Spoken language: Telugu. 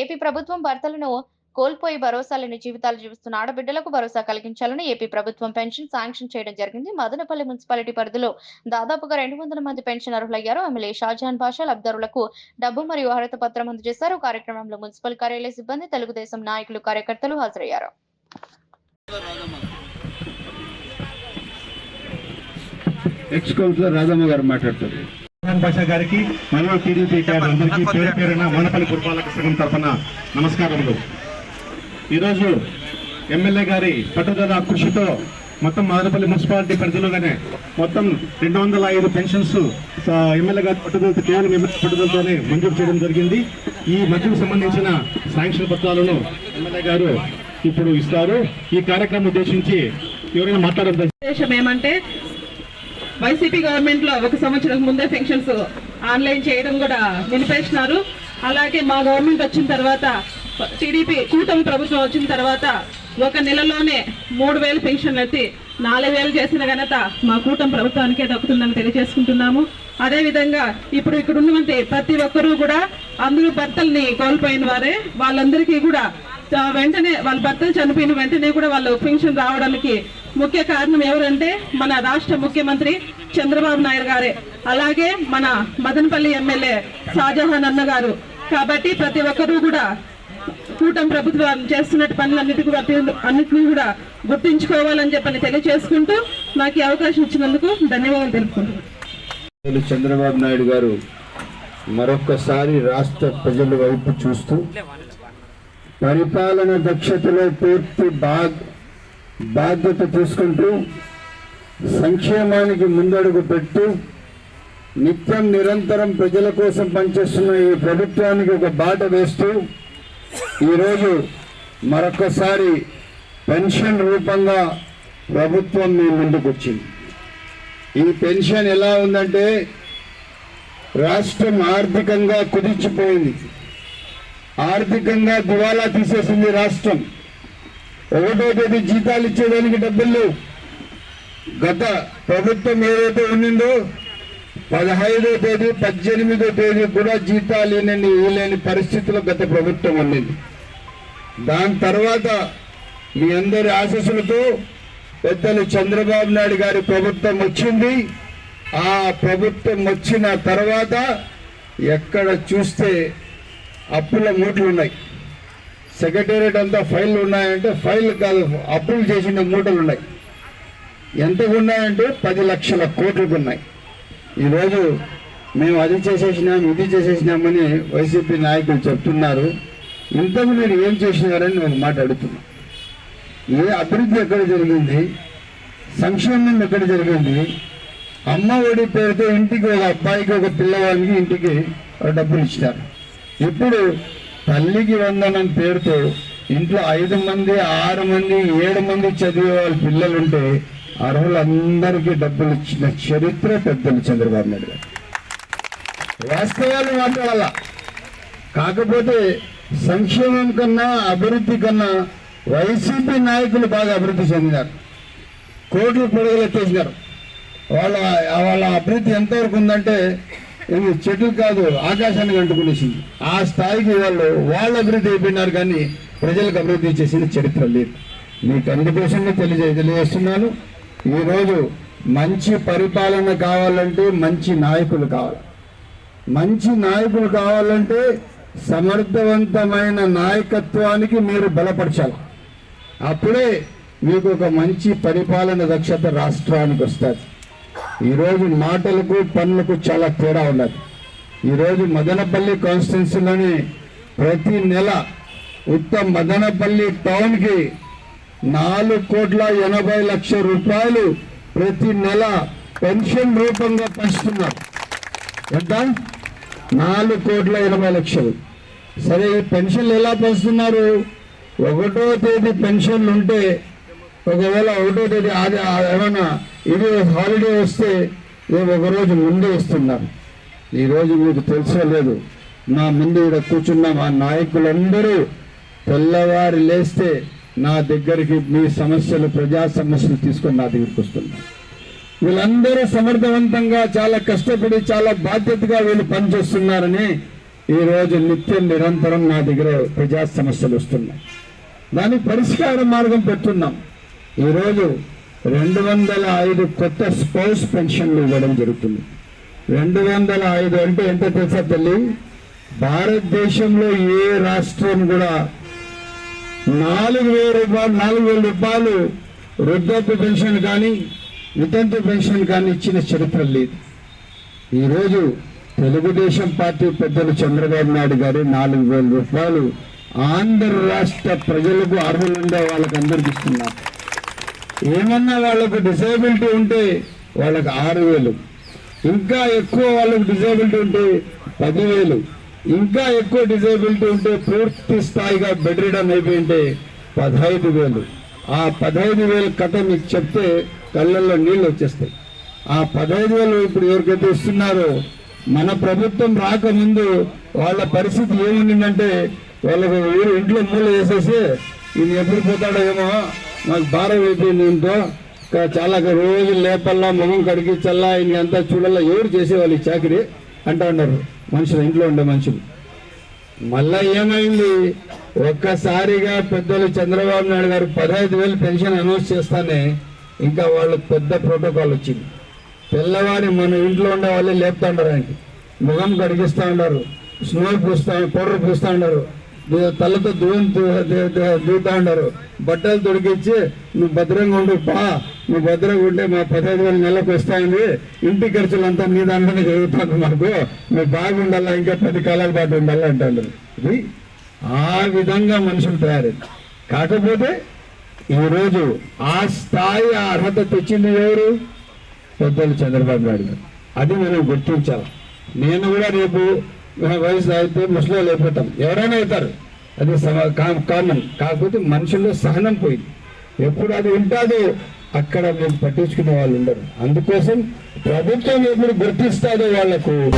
ఏపీ ప్రభుత్వం భర్తలను కోల్పోయి భరోసాలేని జీవితాలు జీవిస్తున్న ఆడబిడ్డలకు భరోసా కలిగించాలని ఏపీ ప్రభుత్వం పెన్షన్ శాంక్షన్ చేయడం జరిగింది. మదనపల్లి మున్సిపాలిటీ పరిధిలో దాదాపుగా రెండు వందల మంది పెన్షన్ అర్హులయ్యారు ఎమ్మెల్యే షాజహాన్ బాషా లబ్దారులకు డబ్బు మరియు అర్హత పత్రం అందజేశారు. కార్యక్రమంలో మున్సిపల్ కార్యాలయ సిబ్బంది తెలుగుదేశం నాయకులు కార్యకర్తలు హాజరయ్యారు. ఎక్స్ కౌన్సిలర్ రాధమ్మ గారు మాట్లాడుతున్నారు. మోహన్ బాషా గారికి మరియు టీడీపీ అందరికీ పేరు పేరున మోనపల్లి పురపాలక సంఘం తరఫున నమస్కారములు. ఈరోజు ఎమ్మెల్యే గారి పట్టుదల కృషితో మొత్తం మాదనపల్లి మున్సిపాలిటీ పరిధిలోనే మొత్తం రెండు వందల ఐదు పెన్షన్స్ ఎమ్మెల్యే గారి పట్టుదలతో కేవలం ఎమ్మెల్యే పట్టుదలతోనే మంజూరు చేయడం జరిగింది. ఈ మంజూరు సంబంధించిన శాంక్షన్ పత్రాలను ఎమ్మెల్యే గారు ఇప్పుడు ఇస్తారు. ఈ కార్యక్రమం ఉద్దేశించి ఎవరైనా మాట్లాడడం ఉద్దేశం ఏమంటే వైసీపీ గవర్నమెంట్లో ఒక సంవత్సరం ముందే పెన్షన్స్ ఆన్లైన్ చేయడం కూడా నిలిపేసినారు. అలాగే మా గవర్నమెంట్ వచ్చిన తర్వాత టీడీపీ కూటమి ప్రభుత్వం వచ్చిన తర్వాత ఒక నెలలోనే మూడు వేలు పెన్షన్లు ఎత్తి నాలుగు వేలు చేసిన ఘనత మా కూటమి ప్రభుత్వానికే దక్కుతుందని తెలియజేసుకుంటున్నాము. అదేవిధంగా ఇప్పుడు ఇక్కడ ఉన్నవంటి ప్రతి ఒక్కరూ కూడా అందరూ భర్తల్ని కోల్పోయిన వారే. వాళ్ళందరికీ కూడా వెంటనే వాళ్ళ భర్తలు చనిపోయిన వెంటనే కూడా వాళ్ళు పెన్షన్ రావడానికి ముఖ్య కారణం ఎవరంటే మన రాష్ట్ర ముఖ్యమంత్రి చంద్రబాబు నాయుడు గారే. అలాగే మన మదనపల్లి ఎమ్మెల్యే షాజహాన్ అన్న గారు. కాబట్టి ప్రతి ఒక్కరూ కూడా కూటమి ప్రభుత్వం చేస్తున్న పనులన్నిటికీ కూడా అన్నిటినీ కూడా గుర్తించుకోవాలని చెప్పని తెలియజేసుకుంటూ నాకు ఈ అవకాశం ఇచ్చినందుకు ధన్యవాదాలు తెలుపుకుంటున్నాను. చంద్రబాబు నాయుడు గారు మరొకసారి రాష్ట్ర ప్రజల వైపు చూస్తూ పరిపాలన దక్షతలో పూర్తి బాగ్ బాధ్యత తీసుకుంటూ సంక్షేమానికి ముందడుగు పెట్టు. నిత్యం నిరంతరం ప్రజల కోసం పనిచేస్తున్న ఈ ప్రభుత్వానికి ఒక బాట వేస్తూ ఈరోజు మరొకసారి పెన్షన్ రూపంగా ప్రభుత్వం మీ ముందుకు వచ్చింది ఈ పెన్షన్ ఎలా ఉందంటే రాష్ట్రం ఆర్థికంగా కుదిర్చిపోయింది ఆర్థికంగా దివాలా తీసేసింది రాష్ట్రం. ఒకటో తేదీ జీతాలు ఇచ్చేదానికి డబ్బులు. గత ప్రభుత్వం ఏదైతే ఉండిందో పదహైదో తేదీ పద్దెనిమిదో తేదీ కూడా జీతాలు ఇవ్వని ఇవ్వలేని పరిస్థితిలో గత ప్రభుత్వం ఉండింది దాని తర్వాత మీ అందరి ఆశస్సులతో పెద్దలు చంద్రబాబు నాయుడు గారి ప్రభుత్వం వచ్చింది. ఆ ప్రభుత్వం వచ్చిన తర్వాత ఎక్కడ చూస్తే అప్పుల మూట్లు ఉన్నాయి. సెక్రటేరియట్ అంతా ఫైల్ ఉన్నాయంటే ఫైల్ కాదు అప్రూవ్ చేసిన మూటలు ఉన్నాయి. ఎంతకు ఉన్నాయంటే పది లక్షల కోట్లకు ఉన్నాయి. ఈరోజు మేము అది చేసేసినాం ఇది చేసేసినామని వైసీపీ నాయకులు చెప్తున్నారు. ఇంతకు మీరు ఏం చేసినారని నేను మాట అడుగుతున్నా ఏ అభివృద్ధి ఎక్కడ జరిగింది? సంక్షేమం ఎక్కడ జరిగింది? అమ్మ ఒడి పేరుతో ఇంటికి ఒక అబ్బాయికి ఒక పిల్లవాడికి ఇంటికి డబ్బులు ఇచ్చినారు ఇప్పుడు తల్లికి వందనం పేరుతో ఇంట్లో ఐదు మంది ఆరు మంది ఏడు మంది చదివే వాళ్ళ పిల్లలుంటే అర్హులందరికీ డబ్బులు ఇచ్చిన చరిత్ర పెద్దలు చంద్రబాబు నాయుడు గారు. వాస్తవాలు మాట్లాడాల కాకపోతే సంక్షేమం కన్నా అభివృద్ధి కన్నా వైసీపీ నాయకులు బాగా అభివృద్ధి చెందినారు. కోట్లు పొడుగులు ఎత్తేసినారు వాళ్ళ వాళ్ళ అభివృద్ధి ఎంతవరకు ఉందంటే ఇది చెట్లు కాదు ఆకాశాన్ని అంటుకునేసింది. ఆ స్థాయికి వాళ్ళు వాళ్ళు అభివృద్ధి అయిపోయినారు కానీ ప్రజలకు అభివృద్ధి చేసిన చరిత్ర లేదు. మీకు అందుకోసమే తెలియజే తెలియజేస్తున్నాను. ఈరోజు మంచి పరిపాలన కావాలంటే మంచి నాయకులు కావాలి. మంచి నాయకులు కావాలంటే సమర్థవంతమైన నాయకత్వానికి మీరు బలపరచాలి. అప్పుడే మీకు ఒక మంచి పరిపాలన దక్షత రాష్ట్రానికి వస్తుంది. ఈరోజు మాటలకు పనులకు చాలా తేడా ఉన్నది. ఈరోజు మదనపల్లి కాన్స్టిట్యున్సీలోని ప్రతి నెల ఉత్త మదనపల్లి టౌన్కి నాలుగు కోట్ల ఎనభై లక్షల రూపాయలు ప్రతి నెల పెన్షన్ రూపంగా పంచుతున్నారు. ఎంత? నాలుగు కోట్ల ఎనభై లక్షలు. సరే ఈ పెన్షన్లు ఎలా పంచుతున్నారు? ఒకటో తేదీ పెన్షన్లు ఉంటే ఒకవేళ ఒకటో తేదీ ఏమన్నా ఇది హాలిడే వస్తే రేపు ఒక రోజు ముందే ఇస్తున్నారు ఈరోజు మీకు తెలుసో లేదు నా ముందు ఇక్కడ కూర్చున్న మా నాయకులందరూ తెల్లవారి లేస్తే నా దగ్గరికి మీ సమస్యలు ప్రజా సమస్యలు తీసుకొని నా దగ్గరికి వస్తున్నారు. వీళ్ళందరూ సమర్థవంతంగా చాలా కష్టపడి చాలా బాధ్యతగా వీళ్ళు పనిచేస్తున్నారని ఈరోజు నిత్యం నిరంతరం నా దగ్గర ప్రజా సమస్యలు వస్తున్నాయి. దానికి పరిష్కార మార్గం పెడుతున్నాం. ఈరోజు రెండు వందల ఐదు కొత్త స్పౌస్ పెన్షన్లు ఇవ్వడం జరుగుతుంది. రెండు వందల ఐదు అంటే ఎంత తెలుసా తల్లి? భారతదేశంలో ఏ రాష్ట్రం కూడా నాలుగు వేల రూపాయలు నాలుగు వేల రూపాయలు వృద్ధాప్య పెన్షన్ కానీ వితంతు పెన్షన్ కానీ ఇచ్చిన చరిత్ర లేదు. ఈరోజు తెలుగుదేశం పార్టీ పెద్దలు చంద్రబాబు నాయుడు గారు నాలుగు వేల రూపాయలు ఆంధ్ర రాష్ట్ర ప్రజలకు అర్హులుండే వాళ్ళకి అందరికి ఇస్తున్నారు. ఏమన్నా వాళ్ళకు డిసేబిలిటీ ఉంటే వాళ్ళకి ఆరు వేలు. ఇంకా ఎక్కువ వాళ్ళకు డిసేబిలిటీ ఉంటే పదివేలు. ఇంకా ఎక్కువ డిసేబిలిటీ ఉంటే పూర్తి స్థాయిగా బెడ్ రిడన్ అయిపోయింటే పదహైదు వేలు. ఆ పదహైదు వేలు కథ మీకు చెప్తే కళ్ళల్లో నీళ్ళు వచ్చేస్తాయి. ఆ పదహైదు వేలు ఇప్పుడు ఎవరికైతే ఇస్తున్నారో మన ప్రభుత్వం రాకముందు వాళ్ళ పరిస్థితి ఏముండిందంటే వాళ్ళకు ఊరు ఇంట్లో మూల వేసేసి ఈయన ఎప్పుడు పోతాడో ఏమో మాకు భారం అయిపోయింది ఇంట్లో చాలా రోజులు లేపల్లా మొహం కడిగించల్లా ఈయన అంతా చూడల్లా ఎవరు చేసేవాళ్ళు ఈ చాకరీ? అంటా ఉన్నారు. మనుషులు ఇంట్లో ఉండే మనుషులు. మళ్ళా ఏమైంది? ఒక్కసారిగా పెద్దలు చంద్రబాబు నాయుడు గారు పదహైదు వేలు పెన్షన్ అనౌన్స్ చేస్తానే ఇంకా వాళ్ళకి పెద్ద ప్రోటోకాల్ వచ్చింది. పిల్లవాడి మన ఇంట్లో ఉండే వాళ్ళే లేపుతా ఉండరు ఆయనకి. ముఖం కడిగిస్తూ ఉన్నారు. స్నో పూస్తా పౌడర్ పూస్తూ ఉన్నారు. తలతో దూరం దూతా ఉన్నారు బట్టలు తొడిగించి నువ్వు భద్రంగా ఉండు పా నువ్వు భద్రంగా ఉంటే మా పదహైదు వేల నెలకు వస్తాయని ఇంటి ఖర్చులంతా నీ దాంట్లోనే జరుగుతుంది మాకు. నువ్వు బాగుండాలా ఇంకా పది కాలాల పాటు ఉండాలా అంటారు. ఇది ఆ విధంగా మనుషులు తయారైంది. కాకపోతే ఈరోజు ఆ స్థాయి ఆ అర్హత తెచ్చింది ఎవరు? పెద్దలు చంద్రబాబు నాయుడు అది మనం గుర్తించాలి. నేను కూడా రేపు వయసు అయితే ముసలి అయిపోతాం. ఎవరైనా అవుతారు. అది కా- కామన్. కాకపోతే మనుషుల్లో సహనం పోయింది. ఎప్పుడు అది ఉంటాదో అక్కడ మేము పట్టించుకునే వాళ్ళు ఉండరు. అందుకోసం ప్రభుత్వం ఎప్పుడు గుర్తిస్తాదో వాళ్ళకు